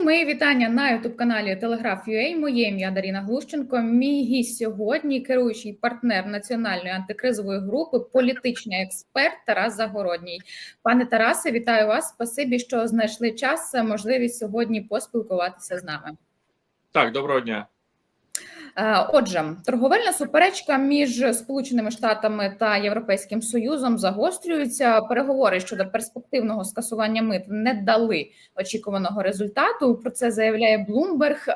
Мої вітання на youtube каналі Телеграф.ua. Моє ім'я Даріна Глущенко. Мій гість сьогодні керуючий партнер національної антикризової групи, політичний експерт Тарас Загородній. Пане Тарасе, вітаю вас. Спасибі, що знайшли час, можливість сьогодні поспілкуватися з нами. Так, доброго дня. Е, Отже, торговельна суперечка між Сполученими Штатами та Європейським Союзом загострюється. Переговори щодо перспективного скасування мит не дали очікуваного результату. Про це заявляє Блумберг.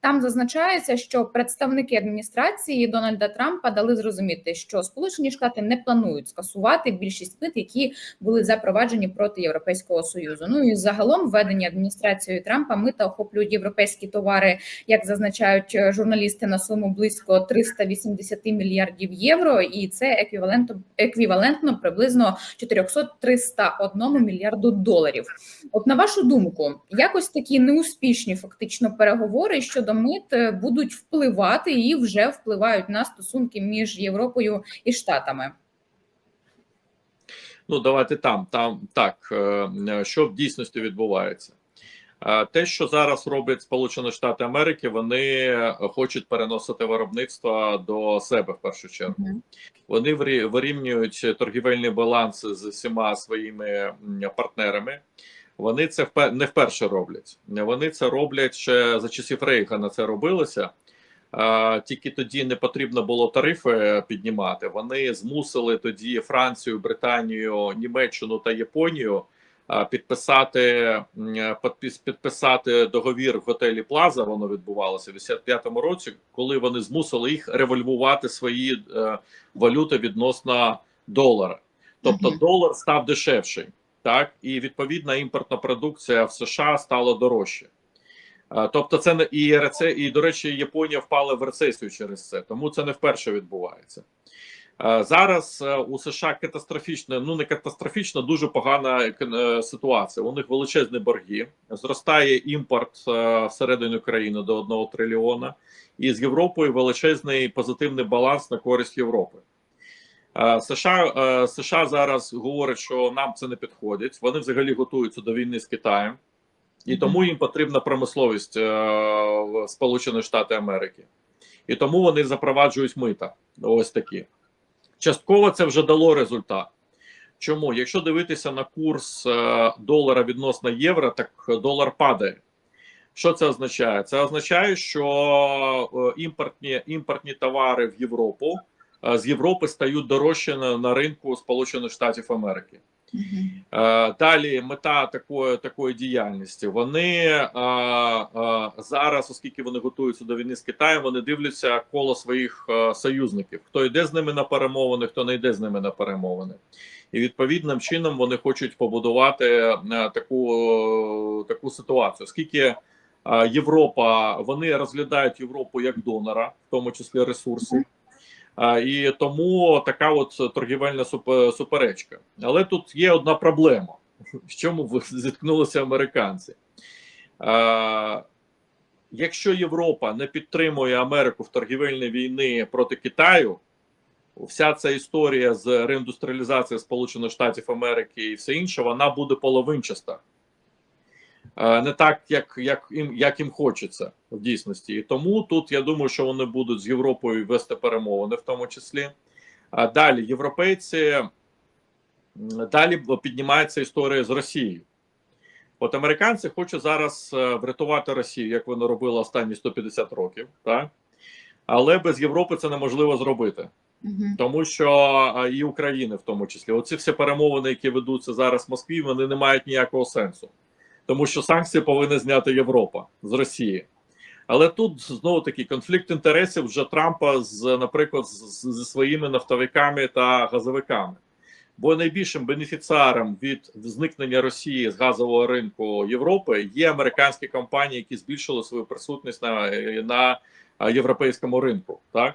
Там зазначається, що представники адміністрації Дональда Трампа дали зрозуміти, що Сполучені Штати не планують скасувати більшість мит, які були запроваджені проти Європейського союзу. Ну і загалом введені адміністрацією Трампа мита охоплюють європейські товари, як зазначають е, журналісти на суму близько 380 мільярдів євро, і це еквівалентно еквівалентно приблизно 400-301 мільярду доларів. От на вашу думку, якось такі неуспішні фактично переговори щодо мит е, будуть впливати і вже впливають на стосунки між Європою і Штатами. Ну, давайте там. Там так, е, що в дійсності відбувається. Е, Те, що зараз роблять Сполучені Штати Америки, вони хочуть переносити виробництво до себе в першу чергу. Вони вирі- вирівнюють торгівельний баланс з усіма своїми партнерами. Вони це не вперше роблять. Вони це роблять ще за часів Рейгана. Це робилося. Е, Тільки тоді не потрібно було тарифи піднімати. Вони змусили тоді Францію, Британію, Німеччину та Японію е, підписати підпис- підписати договір в готелі Плаза. Воно відбувалося в 85-му році, коли вони змусили їх револьвувати свої е, валюти відносно долара. Тобто долар став дешевший, так і відповідна імпортна продукція в США стала дорожче. Е, Тобто, це не і і до речі, Японія впала в рецесію через це, тому це не вперше відбувається. Е, Зараз е, у США катастрофічна, ну не катастрофічна, дуже погана е, ситуація. У них величезні борги, зростає імпорт всередину країни до 1 трильйона, і з Європою величезний позитивний баланс на користь Європи. США, США зараз говорять, що нам це не підходить. Вони взагалі готуються до війни з Китаєм, і тому їм потрібна промисловість в Сполучених Штатів Америки. І тому вони запроваджують мита. Ось такі. Частково це вже дало результат. Чому? Якщо дивитися на курс е, долара відносно євро, так долар падає. Що це означає? Це означає, що е, імпортні, імпортні товари в Європу е, з Європи стають дорожче на, ринку Сполучених Штатів Америки. Е, Далі мета такої такої діяльності. Вони е, е, зараз, оскільки вони готуються до війни з Китаєм, вони дивляться коло своїх союзників. Хто йде з ними на перемовини, хто не йде з ними на перемовини. І відповідним чином вони хочуть побудувати таку, таку ситуацію. Оскільки Європа, вони розглядають Європу як донора, в тому числі ресурсів. І тому така от торгівельна суп- суперечка. Але тут є одна проблема, в чому зіткнулися американці. Якщо Європа не підтримує Америку в торгівельній війні проти Китаю, вся ця історія з реіндустріалізацією Сполучених Штатів Америки і все інше, вона буде половинчаста. Е, Не так, як, як, їм, як їм хочеться в дійсності. І тому тут я думаю, що вони будуть з Європою вести перемовини, в тому числі. А далі європейці далі піднімається історія з Росією. От американці хочуть зараз е, врятувати Росію, як вони робили останні 150 років, так? але без Європи це неможливо зробити. Тому що і України в тому числі, оці всі перемовини, які ведуться зараз в Москві, вони не мають ніякого сенсу, тому що санкції повинна зняти Європа з Росії. Але тут знову таки конфлікт інтересів вже Трампа з, наприклад, зі своїми нафтовиками та газовиками. Бо найбільшим бенефіціаром від зникнення Росії з газового ринку Європи є американські компанії, які збільшили свою присутність на, на європейському ринку. Так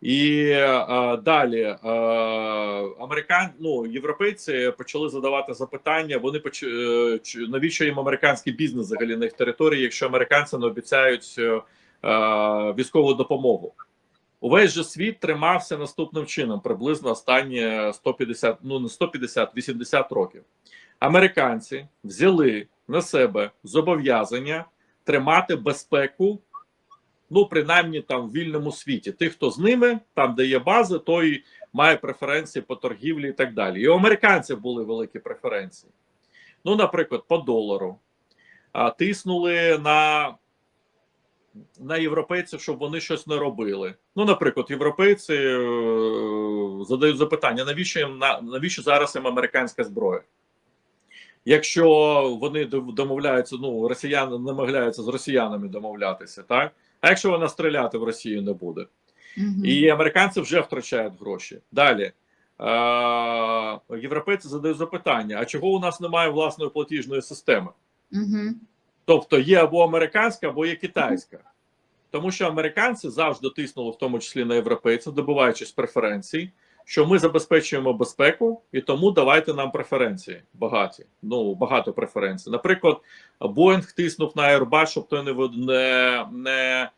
і е, далі е, американ, ну європейці почали задавати запитання. Вони поч... е, навіщо їм американський бізнес взагалі на їх території, якщо американці не обіцяють е, військову допомогу? Увесь же світ тримався наступним чином, приблизно останні 150, ну не 150, 80 років. Американці взяли на себе зобов'язання тримати безпеку, ну принаймні там в вільному світі. Тих, хто з ними, там де є бази, той має преференції по торгівлі і так далі. І у американців були великі преференції. Ну, наприклад, по долару. А, тиснули на на європейців, щоб вони щось не робили. Ну, наприклад, європейці е, задають запитання: навіщо їм на навіщо зараз їм американська зброя? Якщо вони домовляються, ну росіяни намагаються з росіянами домовлятися, так? А якщо вона стріляти в Росію не буде? угу. І американці вже втрачають гроші. Далі. Е, європейці задають запитання: а чого у нас немає власної платіжної системи? Угу. Тобто є або американська, або є китайська. Тому що американці завжди тиснули, в тому числі на європейців, добиваючись преференцій, що ми забезпечуємо безпеку, і тому давайте нам преференції багаті. Ну багато преференцій. Наприклад, Боїнг тиснув на Airbus, щоб той не, не, не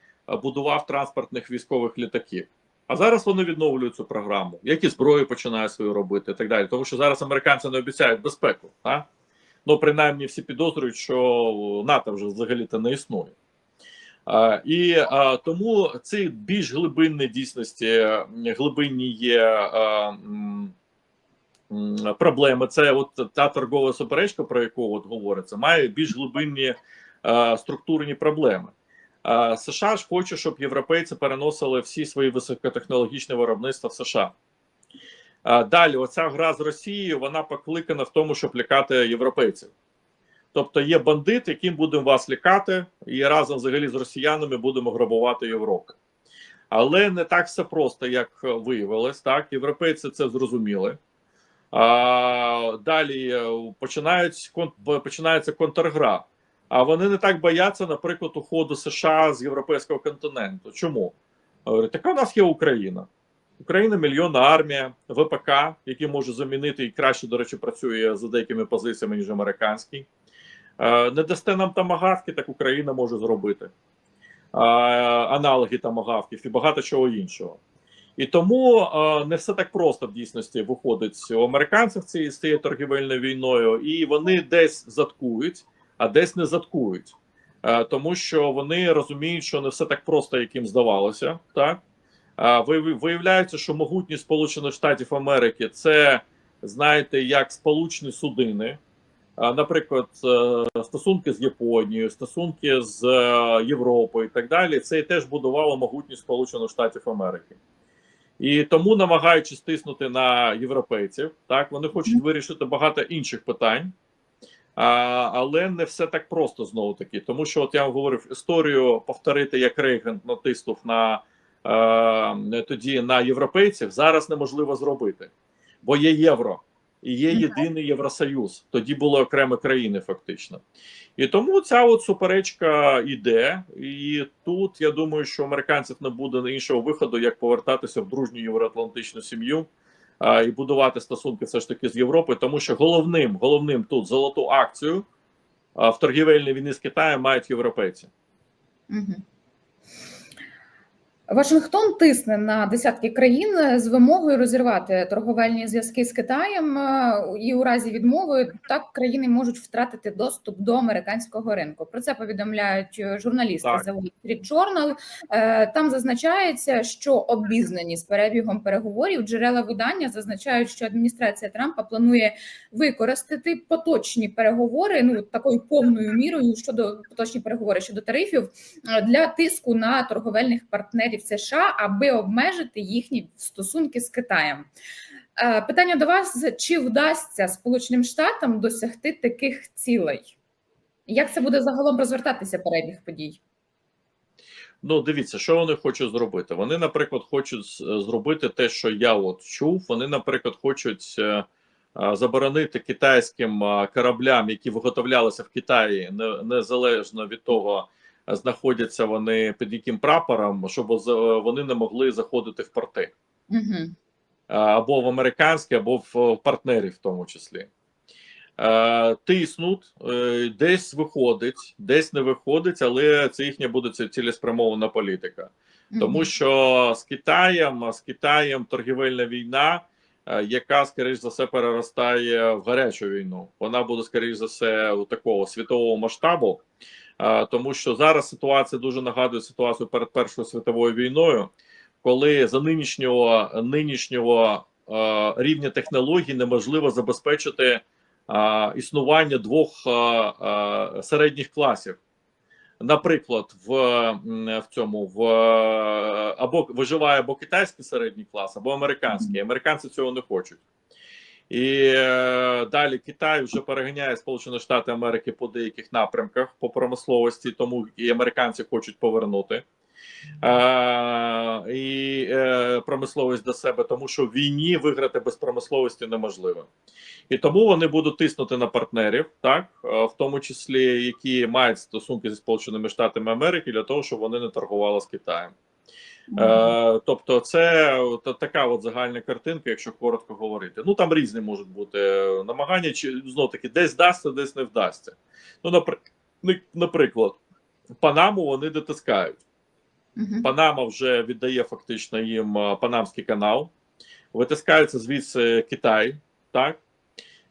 будував транспортних військових літаків. А зараз вони відновлюють цю програму, які зброї починають свою робити, і так далі. Тому що зараз американці не обіцяють безпеку. А? Ну, принаймні, всі підозрюють, що НАТО вже взагалі-то не існує. І тому ці більш глибинні дійсності, глибинні є проблеми. Це от та торгова суперечка, про яку от говориться, має більш глибинні структурні проблеми. США ж хоче, щоб європейці переносили всі свої високотехнологічні виробництва в США. Далі, оця гра з Росією, вона покликана в тому, щоб лякати європейців. Тобто є бандит, яким будемо вас лякати, і разом взагалі з росіянами будемо грабувати Європу. Але не так все просто, як виявилось. Так, європейці це зрозуміли. А, далі е, починають, починається контргра. А вони не так бояться, наприклад, уходу США з європейського континенту. Чому? Говорять, така у нас є Україна. Україна мільйонна армія, ВПК, який може замінити і краще, до речі, працює за деякими позиціями, ніж американський. Е, Не дасте нам тамагавки, так Україна може зробити. Е, Аналоги тамагавків і багато чого іншого. І тому е, не все так просто в дійсності виходить у американців ці- з цією торгівельною війною, і вони десь заткують, а десь не заткують. Тому що вони розуміють, що не все так просто, як їм здавалося. Так? Ви- Виявляється, що могутність Сполучених Штатів Америки це, знаєте, як сполучні судини. Наприклад, е, стосунки з Японією, стосунки з е, Європою і так далі, це теж будувало могутність Сполучених Штатів Америки. І тому, намагаючись тиснути на європейців, так вони хочуть вирішити багато інших питань, а, але не все так просто знову таки. Тому що, от я вам говорив, історію повторити, як Рейган натиснув на е, тоді на європейців, зараз неможливо зробити, бо є євро і є єдиний Євросоюз. Тоді були окремі країни, фактично. І тому ця от суперечка йде. І тут я думаю, що американців не буде іншого виходу, як повертатися в дружню євроатлантичну сім'ю а, і будувати стосунки все ж таки з Європою, тому що головним, головним тут золоту акцію а, в торгівельній війні з Китаєм мають європейці. Мгм. Вашингтон тисне на десятки країн з вимогою розірвати торговельні зв'язки з Китаєм, е, і у разі відмови так країни можуть втратити доступ до американського ринку. Про це повідомляють е, журналісти Так. The Wall Street Journal. Е, Там зазначається, що обізнані з перебігом переговорів джерела видання зазначають, що адміністрація Трампа планує використати поточні переговори ну такою повною мірою щодо поточні переговори щодо тарифів е, для тиску на торговельних партнерів США, аби обмежити їхні стосунки з Китаєм. Е, Питання до вас: чи вдасться Сполученим Штатам досягти таких цілей? Як це буде загалом розвертатися перебіг подій? Ну, дивіться, що вони хочуть зробити. Вони, наприклад, хочуть зробити те, що я от чув. Вони, наприклад, хочуть е, е, заборонити китайським е, кораблям, які виготовлялися в Китаї, незалежно від того, е, знаходяться вони під яким прапором, щоб е, вони не могли заходити в порти Угу. Або в американські, або в партнерів, в тому числі. Е, Тиснуть, десь виходить, десь не виходить, але це їхня буде цілеспрямована політика. Тому що з Китаєм, з Китаєм торгівельна війна яка, скоріш за все, переростає в гарячу війну. Вона буде, скоріш за все, у такого світового масштабу, тому що зараз ситуація дуже нагадує ситуацію перед Першою світовою війною, коли за нинішнього нинішнього е, рівня технологій неможливо забезпечити е, існування двох е, е, середніх класів. Наприклад, в, в цьому в е, або виживає або китайський середній клас, або американський. Американці цього не хочуть. І е, далі Китай вже переганяє Сполучені Штати Америки по деяких напрямках по промисловості, тому і американці хочуть повернути е, і е, промисловість до себе, тому що в війні виграти без промисловості неможливо. І тому вони будуть тиснути на партнерів, так е, в тому числі які мають стосунки зі Сполученими Штатами Америки, для того, щоб вони не торгували з Китаєм. Е, тобто, це от така от загальна картинка, якщо коротко говорити. Ну там різні можуть бути намагання, чи знов таки десь вдасться, десь не вдасться. Ну, ну, наприклад, Панаму вони дотискають. Мгм. Панама вже віддає фактично їм е, Панамський канал, витискається звідси Китай, так.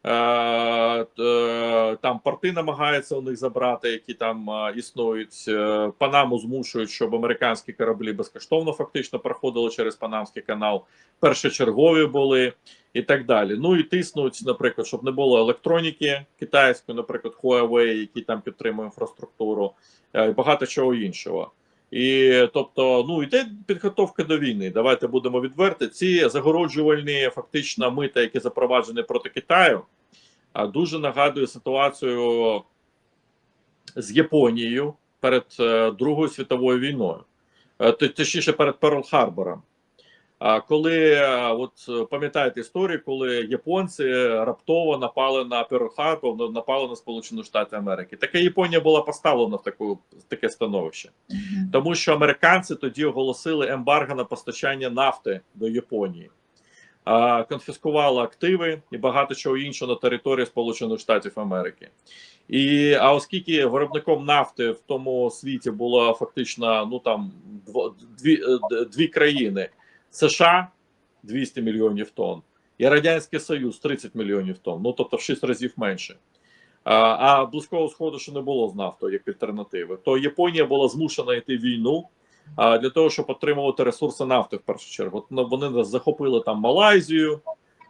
Е, е, там порти намагаються у них забрати, які там е, існують. Панаму змушують, щоб американські кораблі безкоштовно фактично проходили через Панамський канал. Першочергові були і так далі. Ну і тиснуть, наприклад, щоб не було електроніки китайської, наприклад, Huawei, які там підтримує інфраструктуру, і багато чого іншого. І тобто, ну йде підготовка до війни. Давайте будемо відверти. Ці загороджувальні фактично мита, які запроваджені проти Китаю, а дуже нагадує ситуацію з Японією перед е, Другою світовою війною, Е, точніше перед Перл-Харбором. А коли е, от е, пам'ятаєте історію, коли японці раптово напали на Перл-Харбор, напали на Сполучені Штати Америки, така Японія була поставлена в таку таке становище. Тому що американці тоді оголосили ембарго на постачання нафти до Японії, а, конфіскували активи і багато чого іншого на території Сполучених Штатів Америки. І а оскільки виробником нафти в тому світі було фактично ну там дві, е, дві країни: США 200 мільйонів тонн і Радянський Союз 30 мільйонів тонн, ну тобто в 6 разів менше. А, а близького сходу ще не було з нафтою як альтернативи. То Японія була змушена йти війну а, для того, щоб отримувати ресурси нафти в першу чергу. Ну, Вони захопили там Малайзію,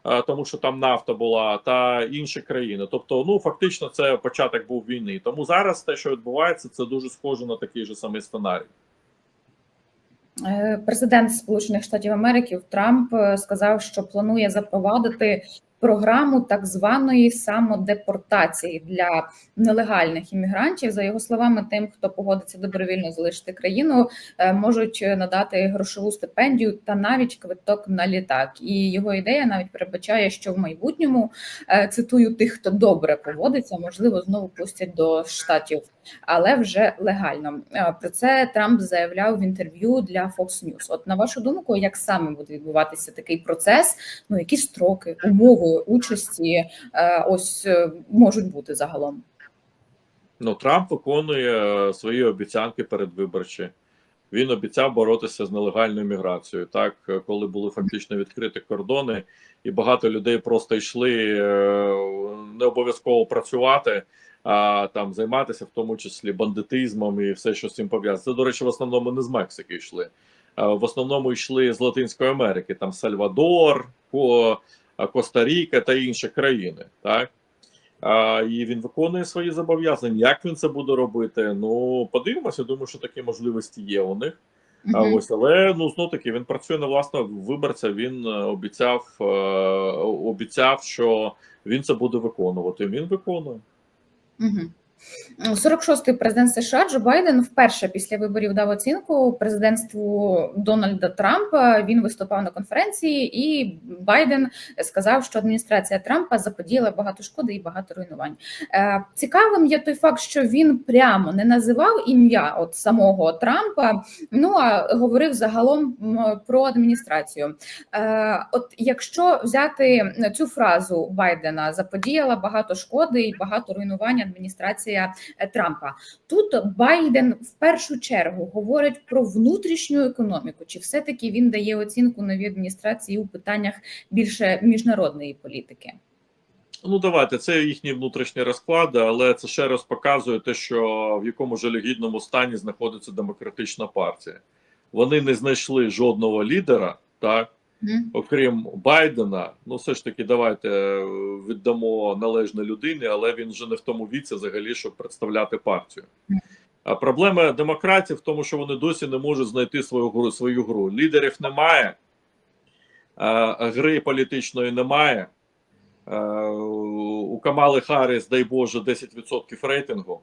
а, тому що там нафта була, та інші країни. Тобто, ну фактично, це початок був війни. Тому зараз те, що відбувається, це дуже схоже на такий же самий сценарій. Е, Президент Сполучених Штатів Америки Трамп е, сказав, що планує запровадити програму так званої самодепортації для нелегальних іммігрантів. За його словами, тим, хто погодиться добровільно залишити країну, е, можуть надати грошову стипендію та навіть квиток на літак. І його ідея навіть передбачає, що в майбутньому е, цитую тих, хто добре поводиться, можливо, знову пустять до штатів але вже легально. Е, Про це Трамп заявляв в інтерв'ю для Fox News. От на вашу думку, як саме буде відбуватися такий процес? Ну які строки, умови участі е, ось е, можуть бути загалом? Ну, Трамп виконує е, свої обіцянки передвиборчі. Він обіцяв боротися з нелегальною міграцією. Так, коли були фактично відкриті кордони, і багато людей просто йшли не обов'язково працювати, а там займатися, в тому числі бандитизмом і все, що з цим пов'язано. Це, до речі, в основному не з Мексики йшли. В основному йшли з Латинської Америки, там Сальвадор, Коста-Ріка та інші країни. Так. А, і він виконує свої зобов'язання. Як він це буде робити? Ну подивимося. Думаю, що такі можливості є у них. А Мгм. ось але ну знов таки він працює на власного виборця. Він е, обіцяв, е, обіцяв, що він це буде виконувати. Він виконує. Мгм. 46-й президент США Джо Байден вперше після виборів дав оцінку президентству Дональда Трампа. Він виступав на конференції, і Байден сказав, що адміністрація Трампа заподіяла багато шкоди і багато руйнувань. Е, Цікавим є той факт, що він прямо не називав ім'я от самого Трампа. Ну а говорив загалом про адміністрацію. Е, От якщо взяти цю фразу Байдена заподіяла багато шкоди і багато руйнувань адміністрація адміністрація е, Трампа. Тут Байден в першу чергу говорить про внутрішню економіку. Чи все таки він дає оцінку новій адміністрації у питаннях більше міжнародної політики? Ну давайте це їхні внутрішні розклади, але це ще раз показує те, що в якому жалюгідному стані знаходиться демократична партія. Вони не знайшли жодного лідера, так. Окрім Байдена. Ну, все ж таки, давайте е, віддамо належне людині, але він вже не в тому віці, взагалі, щоб представляти партію. А проблема демократів в тому, що вони досі не можуть знайти свою гру свою гру. Лідерів немає, а гри політичної немає. Е, У Камали Харріс, дай Боже, 10% рейтингу.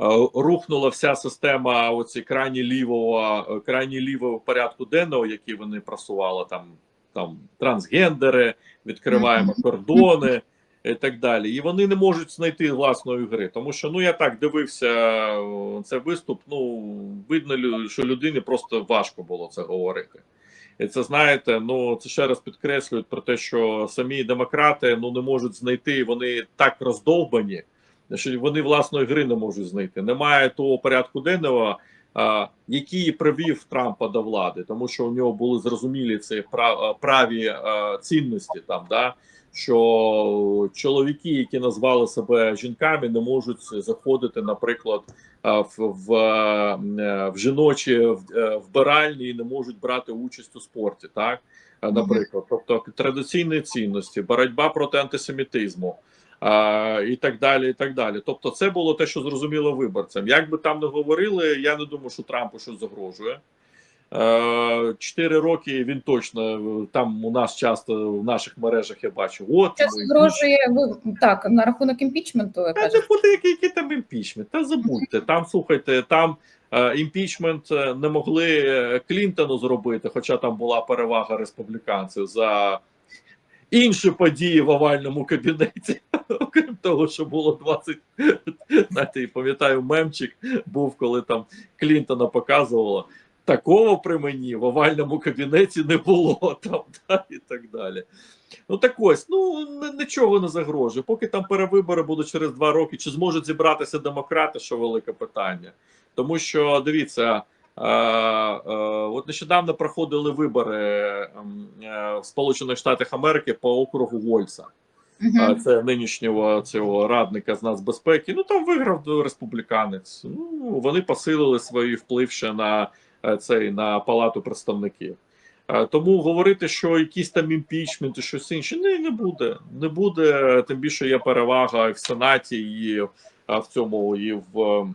Е, Рухнула вся система оці крайні лівого, крайні лівого порядку денного, які вони просували там, там трансгендери, відкриваємо кордони і так далі. І вони не можуть знайти власної гри. Тому що ну я так дивився е, цей виступ. Ну видно, що людині просто важко було це говорити. І це знаєте, ну це ще раз підкреслюють про те, що самі демократи ну не можуть знайти. Вони так роздовбані, що вони власної гри не можуть знайти. Немає того порядку денного, який привів Трампа до влади, тому що у нього були зрозумілі ці праві цінності там, да. Що чоловіки, які назвали себе жінками, не можуть заходити, наприклад, в, в, е, в жіночі е, вбиральні і не можуть брати участь у спорті, так наприклад, тобто традиційні цінності, боротьба проти антисемітизму. А, і так далі, і так далі. Тобто, це було те, що зрозуміло виборцям. Як би там не говорили, я не думаю, що Трампу щось загрожує. Е, Чотири роки він точно е, там у нас часто в наших мережах я бачу. От ми- загрожує так на рахунок імпічменту? Та не буде який, який там імпічмент. Та забудьте. Там слухайте, там е, імпічмент не могли Клінтону зробити, хоча там була перевага республіканців за інші події в овальному кабінеті. Окрім того, що було 20, знаєте, і пам'ятаю, мемчик був, коли там Клінтона показувало. Такого при мені в овальному кабінеті не було там, да, і так далі. Ну так ось, ну нічого не загрожує. Поки там перевибори будуть через два роки, чи зможуть зібратися демократи, що велике питання. Тому що дивіться, от нещодавно проходили вибори ем, е, в Сполучених Штатах Америки по округу Вольса. А це нинішнього цього радника з нацбезпеки. Ну там виграв республіканець. Ну вони посилили свій вплив ще на е, цей на палату представників. Е, Тому говорити, що якісь там імпічменти, щось інше, не, не буде. Не буде. Тим більше є перевага і в сенаті, і е, в цьому, і в, е,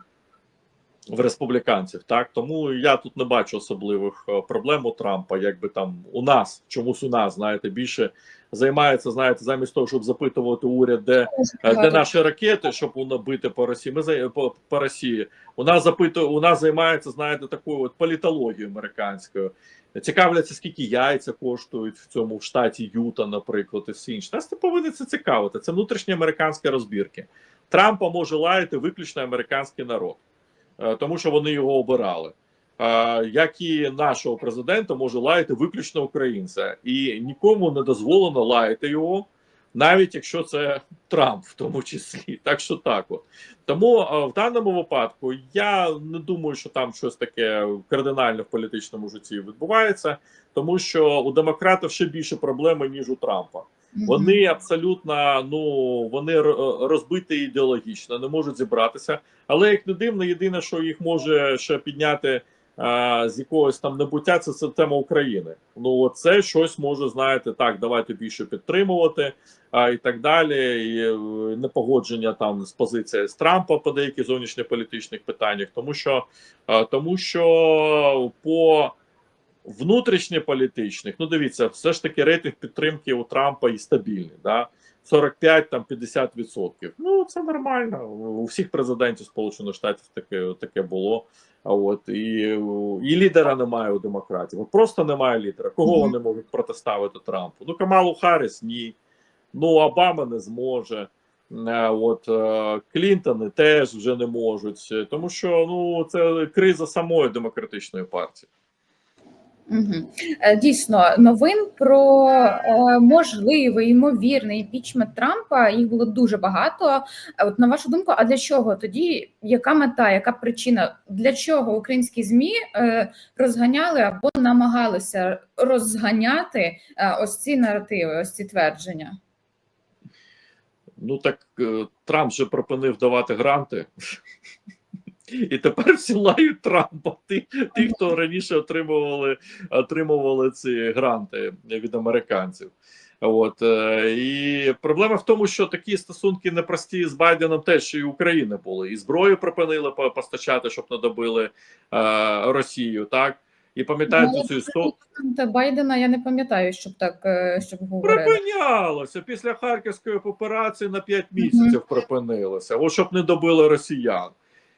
в республіканців. Так тому я тут не бачу особливих е, проблем у Трампа, якби там у нас чомусь у нас знаєте більше займається, знаєте, замість того, щоб запитувати уряд, де, е, де наші ракети, щоб воно бити по Росії. Ми по, по Росії. У нас запитує, у нас займається, знаєте, такою от політологією американською. Цікавляться, скільки яйця коштують в цьому в штаті Юта, наприклад, і все інше. Нас не повинно це цікавити. Це внутрішні американські розбірки. Трампа може лаяти виключно американський народ, тому що вони його обирали. Е, Як і нашого президента може лаяти виключно українця, і нікому не дозволено лаяти його, навіть якщо це Трамп, в тому числі. Так що так, от тому е, в даному випадку я не думаю, що там щось таке кардинальне в політичному житті відбувається, тому що у демократів ще більше проблеми ніж у Трампа. Вони абсолютно ну вони р- розбиті ідеологічно, не можуть зібратися. Але як не дивно, єдине, що їх може ще підняти а, з якогось там небуття, це, це тема України. Ну це щось може знаєте, так, давайте більше підтримувати а, і так далі. І е, непогодження там з позицією з Трампа по деяких зовнішньополітичних питаннях, тому що а, тому що по внутрішньополітичних, ну дивіться, все ж таки рейтинг підтримки у Трампа і стабільний. Да? 45 там 50 відсотків. Ну це нормально. У всіх президентів Сполучених Штатів таке таке було. А от і, і лідера немає у демократів. От просто немає лідера. Кого вони можуть протиставити Трампу? Ну Камалу Харріс ні. Ну Обама не зможе. Е, От е, Клінтони теж вже не можуть, тому що ну це криза самої демократичної партії. Угу. Дійсно, новин про е, можливий ймовірний імпічмент Трампа їх було дуже багато. Е, От на вашу думку, а для чого тоді? Яка мета, яка причина? Для чого українські змі е, розганяли або намагалися розганяти е, ось ці наративи, ось ці твердження? Ну так е, Трамп же припинив давати гранти. І тепер всі лають Трампа. Ті, ті, хто раніше отримували, отримували ці гранти від американців. От е, і проблема в тому, що такі стосунки непрості з Байденом теж і України були. І зброю припинили по- постачати, щоб не добили е, Росію. Так і пам'ятаєте Ну, цю історію. Байдена я не пам'ятаю, щоб так е, щоб говорили. Припинялося після харківської операції на 5 місяців припинилося, о, щоб не добили росіян.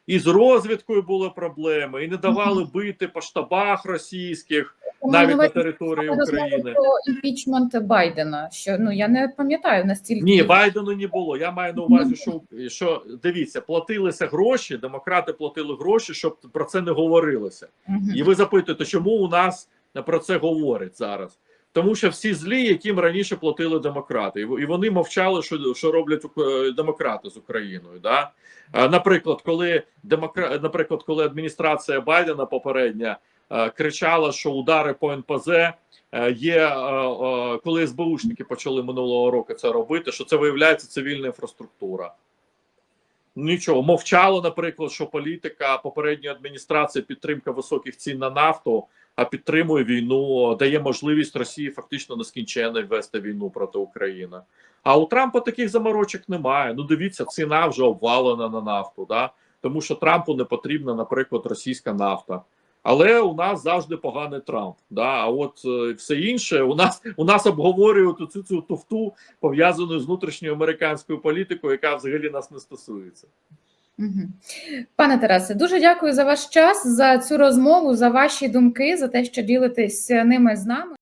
І з розвідкою були проблеми, і не давали бити по штабах російських навіть на території України. про імпічмент Байдена. Що ну я не пам'ятаю настільки Ні, Байдену не було. Я маю на увазі, що, що дивіться, платилися гроші, демократи платили гроші, щоб про це не говорилося. І ви запитуєте, чому у нас про це говорять зараз? Тому що всі злі, яким раніше платили демократи, і вони мовчали, що, що роблять ук- демократи з Україною. Да? Наприклад, коли демокра... наприклад, коли адміністрація Байдена попередня е, кричала, що удари по НПЗ е, є, е, е, коли СБУшники почали минулого року це робити, що це виявляється цивільна інфраструктура. Нічого, мовчало, наприклад, що політика попередньої адміністрації підтримка високих цін на нафту, а підтримує війну, дає можливість Росії фактично нескінченно вести війну проти України. А у Трампа таких заморочок немає. Ну дивіться, ціна вже обвалена на нафту, да? тому що Трампу не потрібна, наприклад, російська нафта. Але у нас завжди поганий Трамп. Да? А от е, все інше у нас у нас обговорюють цю цю туфту пов'язану з внутрішньою американською політикою, яка взагалі нас не стосується. Пане Тарасе, дуже дякую за ваш час, за цю розмову, за ваші думки, за те, що ділитесь ними з нами.